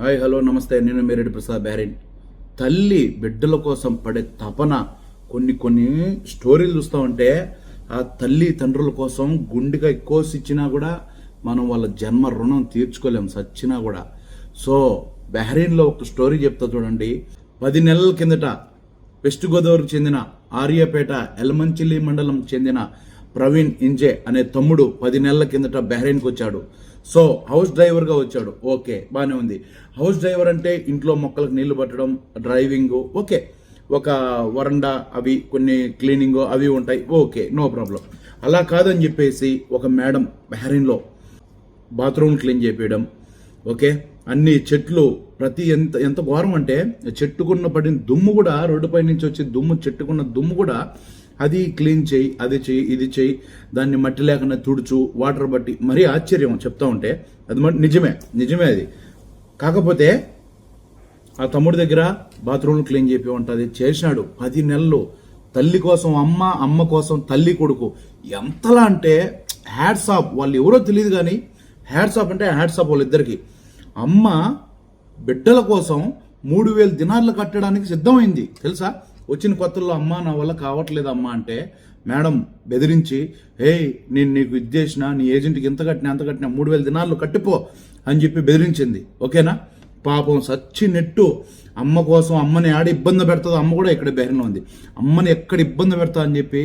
Hi hello నమస్తే. నేను మేరెడ్డి ప్రసాద్ బ్యారిన్ తల్లి బిడ్డల కోసం పడే తపన కొన్ని కొన్ని స్టోరీలు చూస్తూ ఉంటే ఆ తల్లి తండ్రుల కోసం గుండెగా కోసిచ్చినా కూడా మనం వాళ్ళ జన్మ రుణం తీర్చుకోలేం సచ్చినా కూడా. సో బెహరీన్లో ఒక స్టోరీ చెప్తా చూడండి. పది నెలల కిందట వెస్ట్ గోదావరికి చెందిన ఆర్యపేట ఎలమంచిలి మండలం చెందిన ప్రవీణ్ ఇంజే అనే తమ్ముడు పది నెలల కిందట బెహరీన్కి వచ్చాడు. సో హౌస్ డ్రైవర్గా వచ్చాడు. ఓకే బాగానే ఉంది. హౌస్ డ్రైవర్ అంటే ఇంట్లో మొక్కలకు నీళ్ళు పట్టడం డ్రైవింగ్ ఓకే. ఒక వరండా అవి కొన్ని క్లీనింగ్ అవి ఉంటాయి. Okay no problem. అలా కాదని చెప్పేసి ఒక మేడం బహరీన్లో బాత్రూమ్ క్లీన్ చేపించడం ఓకే. అన్ని చెట్లు ప్రతి ఎంత ఎంత ఘోరం అంటే చెట్టుకున్న పడిన దుమ్ము కూడా రోడ్డుపై నుంచి వచ్చే దుమ్ము చెట్టుకున్న దుమ్ము కూడా అది క్లీన్ చేయి అది చేయి ఇది చేయి దాన్ని మట్టి లేకుండా తుడుచు వాటర్ బట్టి. మరీ ఆశ్చర్యం చెప్తా ఉంటే అది నిజమే నిజమే అది. కాకపోతే ఆ తమ్ముడి దగ్గర బాత్రూమ్ క్లీన్ చెప్పి ఉంటుంది చేసినాడు పది నెలలు. తల్లి కోసం అమ్మ అమ్మ కోసం తల్లి కొడుకు. ఎంతలా అంటే హ్యాడ్స్ ఆఫ్ వాళ్ళు ఎవరో తెలియదు కానీ హ్యాడ్స్ ఆఫ్ అంటే హ్యాడ్స్ ఆఫ్ వాళ్ళిద్దరికి. అమ్మ బిడ్డల కోసం మూడు వేలు దినార్లు కట్టడానికి సిద్ధమైంది తెలుసా? వచ్చిన కొత్తల్లో అమ్మ నా వల్ల కావట్లేదు అమ్మ అంటే మేడం బెదిరించి హే నేను నీకు ఇది చేసిన నీ ఏజెంట్కి ఎంత కట్టినా ఎంత కట్టినా మూడు వేల దినాల్లో కట్టిపో అని చెప్పి బెదిరించింది. ఓకేనా? పాపం సచ్చి నెట్టు అమ్మ కోసం అమ్మని ఆడ ఇబ్బంది పెడుతుందో అమ్మ కూడా ఇక్కడ బెహరిన ఉంది. అమ్మని ఎక్కడ ఇబ్బంది పెడతా అని చెప్పి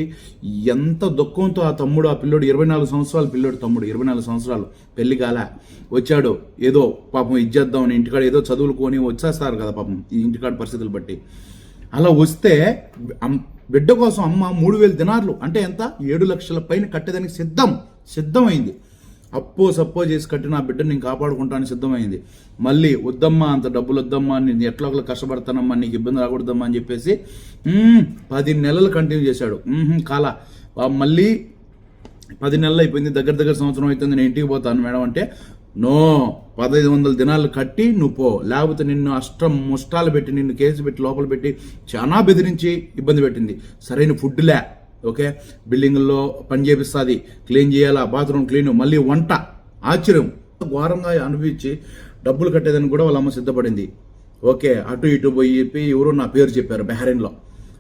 ఎంత దుఃఖంతో ఆ తమ్ముడు ఆ పిల్లోడు ఇరవై నాలుగు సంవత్సరాలు పిల్లోడు తమ్ముడు ఇరవై నాలుగు సంవత్సరాలు పెళ్ళి కాల. వచ్చాడు ఏదో పాపం ఇచ్చేద్దామని ఇంటికాడ ఏదో చదువులుకొని వచ్చేస్తారు కదా పాపం ఈ ఇంటికాడ పరిస్థితులు బట్టి. అలా వస్తే బిడ్డ కోసం అమ్మ మూడు వేల దినార్లు అంటే ఎంత? ఏడు లక్షల పైన కట్టేదానికి సిద్ధం సిద్ధమైంది. అప్పో సప్పో చేసి కట్టిన ఆ బిడ్డ నేను కాపాడుకుంటాను సిద్ధమైంది. మళ్ళీ వద్దమ్మా అంత డబ్బులు వద్దమ్మా నేను ఎట్లా ఒకళ్ళు కష్టపడతానమ్మా నీకు ఇబ్బంది రాకూడదమ్మా అని చెప్పేసి పది నెలలు కంటిన్యూ చేశాడు. కాల. మళ్ళీ పది నెలలు అయిపోయింది దగ్గర దగ్గర సంవత్సరం అవుతుంది నేను ఇంటికి పోతాను మేడం అంటే నో పదహైదు వందల దినాలు కట్టి నువ్వు పో. లేకపోతే నిన్ను అష్టం ముష్టాలు పెట్టి నిన్ను కేసు పెట్టి లోపల పెట్టి చాలా బెదిరించి ఇబ్బంది పెట్టింది. సరైన ఫుడ్ లే ఓకే? బిల్డింగ్లో పని చేపిస్తుంది క్లీన్ చేయాలా బాత్రూమ్ క్లీన్ మళ్ళీ వంట. ఆశ్చర్యం. ఘోరంగా అనిపించి డబ్బులు కట్టేదని కూడా వాళ్ళ అమ్మ సిద్ధపడింది. ఓకే అటు ఇటు పోయి చెప్పి ఎవరో నా పేరు చెప్పారు బెహరీన్లో.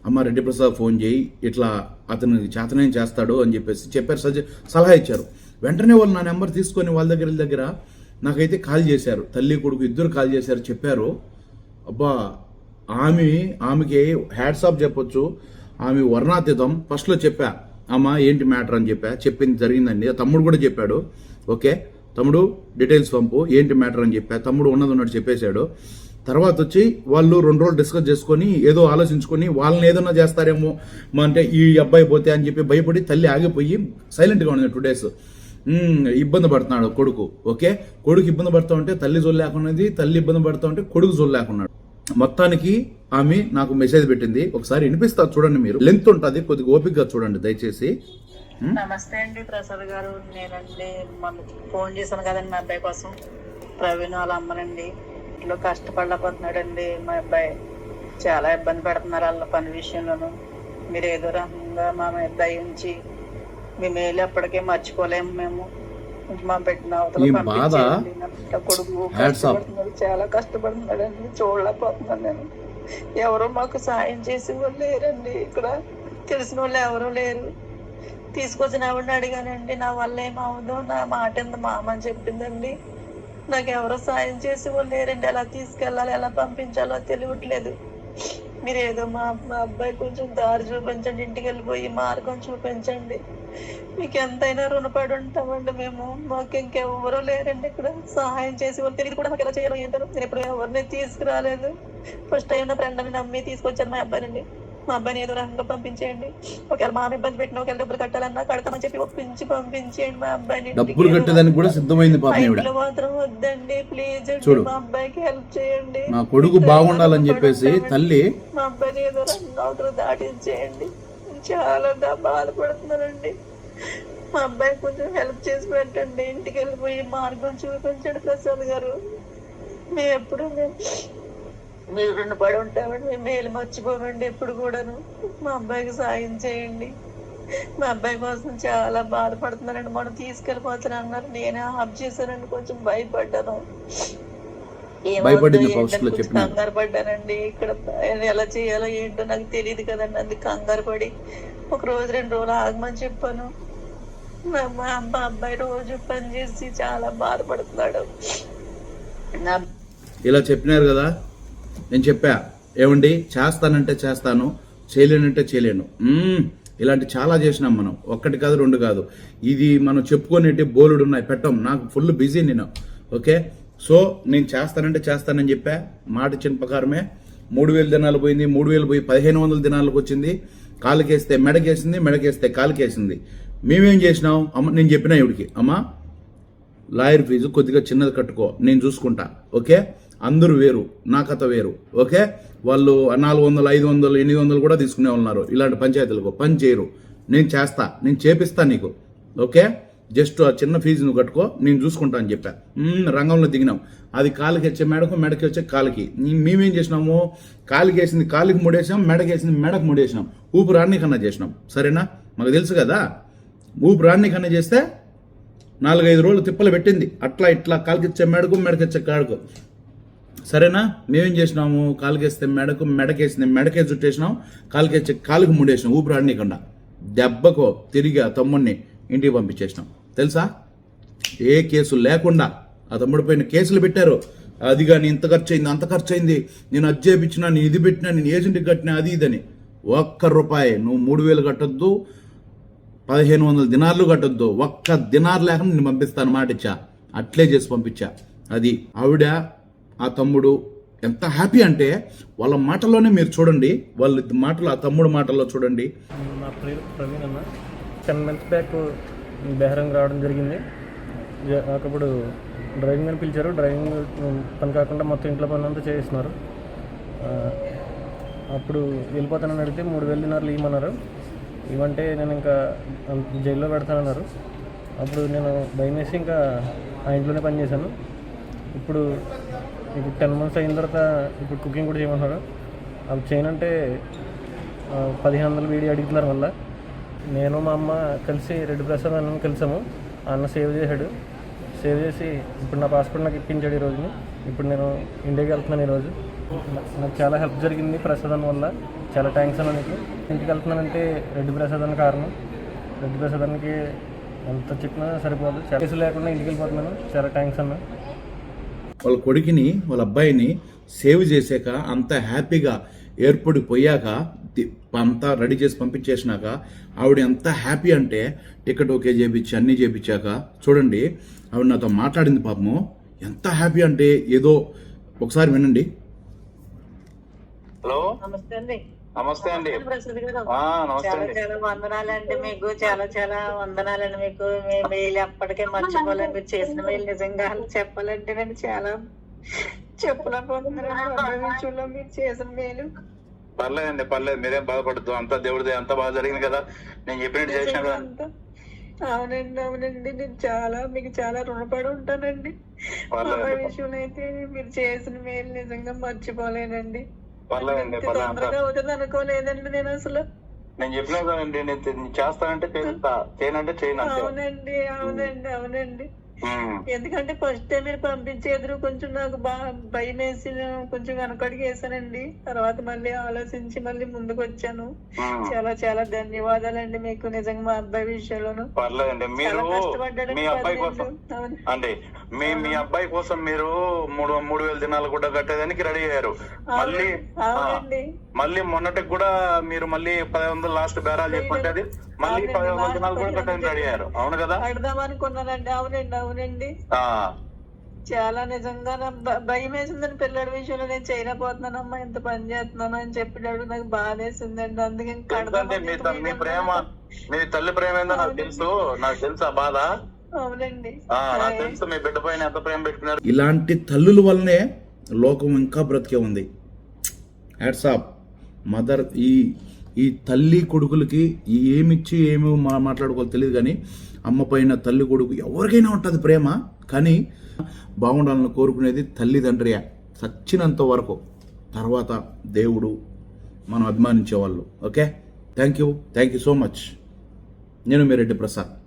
అమ్మ రెడ్డి ప్రసాద్ ఫోన్ చేయి ఇట్లా అతను చేతనేం చేస్తాడు అని చెప్పేసి చెప్పారు సజ సలహా ఇచ్చారు. వెంటనే వాళ్ళు నా నెంబర్ తీసుకొని వాళ్ళ దగ్గర దగ్గర నాకైతే కాల్ చేశారు. తల్లి కొడుకు ఇద్దరు కాల్ చేశారు చెప్పారు. అబ్బా ఆమె ఆమెకి హ్యాట్సాప్ చెప్పొచ్చు. ఆమె వర్ణాతీతం. ఫస్ట్లో చెప్పా అమ్మ ఏంటి మ్యాటర్ అని చెప్పా. చెప్పింది జరిగిందండి. తమ్ముడు కూడా చెప్పాడు. ఓకే తమ్ముడు డీటెయిల్స్ పంపు ఏంటి మ్యాటర్ అని చెప్పా. తమ్ముడు ఉన్నది ఉన్నట్టు చెప్పేశాడు. తర్వాత వచ్చి వాళ్ళు రెండు రోజులు డిస్కస్ చేసుకొని ఏదో ఆలోచించుకొని వాళ్ళని ఏదైనా చేస్తారేమో అంటే ఈ అబ్బాయి పోతే అని చెప్పి భయపడి తల్లి ఆగిపోయి సైలెంట్గా ఉంది టూ డేస్. ఇబ్బంది పడుతున్నాడు కొడుకు ఓకే? కొడుకు ఇబ్బంది పడుతూ ఉంటే తల్లి జోలు లేకున్నది తల్లి ఇబ్బంది పడుతూ ఉంటే కొడుకు జోలు లేకున్నాడు. మొత్తానికి ఆమె నాకు మెసేజ్ పెట్టింది ఒకసారి వినిపిస్తా చూడండి మీరు. లెంత్ ఉంటుంది కొద్దిగా ఓపికగా చూడండి దయచేసి. నమస్తే అండి ప్రసాద్ గారు. నేనండి మన ఫోన్ చేశాను కదండి మా అబ్బాయి కోసం. ప్రవీణ్ వాళ్ళ అమ్మనండి. ఇంట్లో కష్టపడలేకపోతున్నాడండి. మా అబ్బాయి చాలా ఇబ్బంది పెడుతున్నారు వాళ్ళ పని విషయంలోనూ. మీరు ఏదో రకంగా మా అబ్బాయి ఉంచి మీ మేలు ఎప్పటికీ మర్చిపోలేము మేము. మా పెట్టిన అవతల కొడుకు. కష్టపడుతున్నాడు చాలా కష్టపడుతున్నాడండి. చూడలేకపోతున్నాను నేను. ఎవరో మాకు సాయం చేసి వాళ్ళు లేరండి ఇక్కడ. తెలిసిన వాళ్ళు ఎవరూ లేరు. తీసుకొచ్చిన ఆవిడని అడిగానండి నా వల్ల ఏమవుదో నా మాట ఎంత మామని చెప్పిందండి. నాకు ఎవరో సాయం చేసి వాళ్ళు లేరండి. ఎలా తీసుకెళ్ళాలి? ఎలా పంపించాలో తెలియట్లేదు. మీరు ఏదో మా మా అబ్బాయి కొంచెం దారి చూపించండి ఇంటికి వెళ్ళిపోయి మార్గం చూపించండి. మీకు ఎంతైనా రుణపడి ఉంటామండి మేము. మాకు ఇంకెవరూ లేరండి ఇక్కడ. సహాయం చేసి వాళ్ళు తెలియదు కూడా మాకు ఎలా చేయాలో ఏంటో నేను ఇప్పుడు ఎవరిని తీసుకురాలేదు. ఫస్ట్ టైం నా ఫ్రెండ్ అని నమ్మి తీసుకొచ్చాను మా అబ్బాయినండి మా అబ్బాయిని ఏదో రకంగా పంపించేయండి. ఒకవేళ మా ఇబ్బంది పెట్టిన ఒకవేళ డబ్బులు కట్టాలన్నా కడతామని చెప్పి ఒప్పించి పంపించేయండి మా అబ్బాయిని. డబ్బులు కట్టేదానికి కూడా సిద్ధమైంది మా ఇంట్లో మాత్రం వద్దండి ప్లీజ్ చూడు. మా అబ్బాయికి హెల్ప్ చేయండి. నా కొడుకు బాగుండాలని చెప్పేసి తల్లి మా అబ్బాయిని ఏదో రకంగా అవతల దాటించేయండి. చాలా బాధపడుతున్నానండి. మా అబ్బాయి కొంచెం హెల్ప్ చేసి పెట్టండి. ఇంటికి వెళ్ళిపోయి మార్గం చూపించండి ప్రసాద్ గారు. మేము ఎప్పుడు మేము మీరు రుణపడి ఉంటామండి మేము మేలు మర్చిపోమండి ఎప్పుడు కూడాను. మా అబ్బాయికి సాయం చేయండి. మా అబ్బాయి కోసం చాలా బాధపడుతున్నానండి మనం తీసుకెళ్ళిపోతాను అన్నారు. నేనే ఆఫ్ చేశానండి. కొంచెం భయపడ్డాను. కంగారు పడ్డానండి. ఇక్కడ ఎలా చేయాలో ఏంటో నాకు తెలియదు కదండి. అందుకు కంగారు పడి ఒక రోజు రెండు రోజులు ఆగమని చెప్పాను. మా అమ్మ అబ్బాయి రోజు పని చేసి చాలా బాధపడుతున్నాడు. ఇలా చెప్పినారు కదా. నేను చెప్పా. ఏమండి? చేస్తానంటే చేస్తాను చేయలేనంటే చేయలేను. ఇలాంటి చాలా చేసినాం మనం. ఒక్కటి కాదు రెండు కాదు. ఇది మనం చెప్పుకునేటి బోలుడు ఉన్నాయి. పెట్టం. నాకు ఫుల్ బిజీ నేను. ఓకే? సో నేను చేస్తానంటే చేస్తానని చెప్పా. మాట ఇచ్చిన ప్రకారమే మూడు వేల దినాలు పోయింది మూడు వేలు పోయి పదిహేను వందల దినాలకు వచ్చింది. కాలుకేస్తే మెడకేసింది మెడకేస్తే కాలుకేసింది. మేమేం చేసినాం? అమ్మ నేను చెప్పిన ఇవిడికి అమ్మా లాయర్ ఫీజు కొద్దిగా చిన్నది కట్టుకో. నేను చూసుకుంటా. ఓకే? అందరూ వేరు నా కథ వేరు. ఓకే? వాళ్ళు నాలుగు వందలు ఐదు వందలు ఎనిమిది వందలు కూడా తీసుకునే ఉన్నారు. ఇలాంటి పంచాయతీలకు పని చేయరు. నేను చేస్తా నేను చేపిస్తా నీకు. ఓకే? జస్ట్ ఆ చిన్న ఫీజు నువ్వు కట్టుకో నేను చూసుకుంటా అని చెప్పా. రంగంలో దిగినాం. అది కాలికి వచ్చే మెడకు మెడకి వచ్చే కాలికి. మేమేం చేసినాము? కాలికి వేసింది కాలికి ముడేసాం మెడకి వేసింది మెడకు ముడేసినాం. ఊపు రాన్ని కన్నా చేసినాం. సరేనా? మాకు తెలుసు కదా? ఊపు రాన్ని కన్నా చేస్తే నాలుగైదు రోజులు తిప్పలు పెట్టింది. అట్లా ఇట్లా కాలికిచ్చే మెడకు మెడకిచ్చే కాడుకు సరేనా? మేమేం చేసినాము? కాలుకేస్తే మెడకు మెడకేసింది మెడకే చుట్టేసినాం. కాలుకేసి కాలుకు ముడేసినాం. ఊపిరి ఆడనీయకుండా. దెబ్బకో తిరిగి ఆ తమ్ముడిని ఇంటికి పంపించేసినాం. తెలుసా? ఏ కేసు లేకుండా ఆ తమ్ముడు పైన కేసులు పెట్టారు. అది కానీ ఇంత ఖర్చు అయింది అంత ఖర్చు అయింది నేను అది చేపించినా నేను ఇది పెట్టినా నేను ఏజెంట్కి కట్టినా అది ఇదని. ఒక్క రూపాయి నువ్వు మూడు వేలు కట్టొద్దు పదిహేను వందల దినార్లు కట్టొద్దు. ఒక్క దినార్ లేకుండా నేను పంపిస్తాను మాట ఇచ్చా. అట్లే చేసి పంపించా. అది ఆవిడ ఆ తమ్ముడు ఎంత హ్యాపీ అంటే వాళ్ళ మాటల్లోనే మీరు చూడండి వాళ్ళ మాటలు ఆ తమ్ముడు మాటల్లో చూడండి. నా పేరు ప్రవీణ్ అన్న టెన్ మంత్స్ బ్యాక్ బెహరంగ్ రావడం జరిగింది. జ- అప్పుడు డ్రైవింగ్ అని పిలిచారు. డ్రైవింగ్ పని కాకుండా మొత్తం ఇంట్లో పని అంతా చేస్తున్నారు అప్పుడు వెళ్ళిపోతానని అడిగితే మూడు వేలు దినారులు ఇవ్వమన్నారు. ఇవ్వంటే నేను ఇంకా జైల్లో పెడతానన్నారు. అప్పుడు నేను భయం వేసి ఇంకా ఆ ఇంట్లోనే పని చేశాను. ఇప్పుడు ఇప్పుడు టెన్ మంత్స్ అయిన తర్వాత ఇప్పుడు కుకింగ్ కూడా చేయమన్నారు అవి చేయనంటే పదిహేను వందలు వీడియో అడుగుతున్నారు మళ్ళీ. నేను మా అమ్మ కలిసి రెడ్డి ప్రసాద్ అన్నం కలిసాము. అన్న సేవ్ చేశాడు. సేవ్ చేసి ఇప్పుడు నా పాస్పోర్ట్ నాకు ఇప్పించాడు ఈ రోజుని. ఇప్పుడు నేను ఇండియాకి వెళ్తున్నాను ఈరోజు నాకు చాలా హెల్ప్ జరిగింది ప్రసాద్ అన్న వల్ల. చాలా థ్యాంక్స్ అన్న నీకు. ఇంటికి వెళ్తున్నానంటే రెడ్డి ప్రసాద్ అన్న కారణం. రెడ్డి ప్రసాద్ అన్నకి ఎంత చెప్పినా సరిపోదు. చాలా లేకుండా ఇంటికి వెళ్ళిపోతున్నాను. చాలా థ్యాంక్స్ అన్న. వాళ్ళ కొడుకుని వాళ్ళ అబ్బాయిని సేవ్ చేసాక అంత హ్యాపీగా ఏర్పడి పోయాక అంతా రెడీ చేసి పంపించేసినాక ఆవిడ ఎంత హ్యాపీ అంటే టికెట్ ఓకే చేపించి అన్నీ చేపించాక చూడండి ఆవిడ నాతో మాట్లాడింది పాపము ఎంత హ్యాపీ అంటే ఏదో ఒకసారి వినండి. హలో? నమస్తే అండి. నమస్తే అండి. నమస్తే చాలా అండి. చాలా వందనాలండి మీకు చాలా చాలా వందనాలండి మీకు. మీ మేలు ఎప్పటికీ మర్చిపోలేను మీరు చేసిన మేలు నిజంగా చెప్పాలంటే నేను చాలా చెప్పలేకపోతున్నాను మీరు చేసిన మేలు పర్లేదండి పర్లేదు. మీరేం బాధపడద్దు. అంతా దేవుడిది అంతా బాగా జరిగింది కదా. నేను చెప్పినట్టు చేసిన కదా. అవునండి అవునండి. నేను చాలా మీకు చాలా రుణపడి ఉంటానండి. విషయంలో అయితే మీరు చేసిన మేలు నిజంగా మర్చిపోలేనండి. పర్లేదండి తొందరగా అవుతుంది అనుకోలేదండి నేను అసలు? నేను చెప్పినా కదండి నేను చేస్తానంటే చేస్తా చేయనంటే చేయను అవునండి అవునండి అవునండి. ఎందుకంటే ఫస్ట్ టైం మీరు పంపించేద్దరు కొంచెం నాకు బాగా భయం వేసి కొంచెం వెనకడికి వేసానండి తర్వాత మళ్ళీ ఆలోచించి మళ్ళీ ముందుకు వచ్చాను. చాలా చాలా ధన్యవాదాలండి మీకు నిజంగా మా అబ్బాయి విషయంలోను. పర్లేదండి. మీరు మీ అబ్బాయి కోసం అవును. అండి మీ మీ అబ్బాయి కోసం మీరు మూడు మూడు వేల దినాలు కూడా కట్టేదానికి రెడీ అయ్యారు. మళ్ళీ మళ్ళీ మొన్నటికి కూడా మీరు మళ్ళీ పది వందలు లాస్ట్ బేరాలు చెప్పుకుంటే అది. మళ్ళీ పది వందల దినాలు కూడా కట్టడానికి రెడీ అయ్యారు. అవును కదా? అనుకున్నానండి అవునండి అవునండి. ఆ. చాలా నిజంగా భయం వేసిందని పిల్లడి విషయంలో. నేను చేయలేకపోతున్నానమ్మా ఇంత పని చేస్తున్నాను అని చెప్పినాడు నాకు బాధ వేసిందండి మీ చెప్పి ప్రేమ మీ తల్లి ప్రేమ ఏందో నాకు తెలుసు నాకు తెలుసు ఆ బాధ. అవునండి. ఆ నాకు తెలుసు మీ బిడ్డ పైన ఎంత ప్రేమ పెట్టుకున్నారు. ఇలాంటి తల్లుల వల్లనే లోకం ఇంకా బ్రతికే ఉంది. హ్యాట్సాప్ మదర్ ఈ ఈ తల్లి కొడుకులకి ఏమిచ్చి ఏమి మా మాట్లాడుకోవాలో తెలియదు కానీ అమ్మ పైన తల్లి కొడుకు ఎవరికైనా ఉంటుంది ప్రేమ. కానీ బాగుండాలని కోరుకునేది తల్లిదండ్రియ సచ్చినంత వరకు తర్వాత దేవుడు మనం అభిమానించేవాళ్ళు. Okay? Thank you thank you so much. నేను మీ రెడ్డి ప్రసాద్.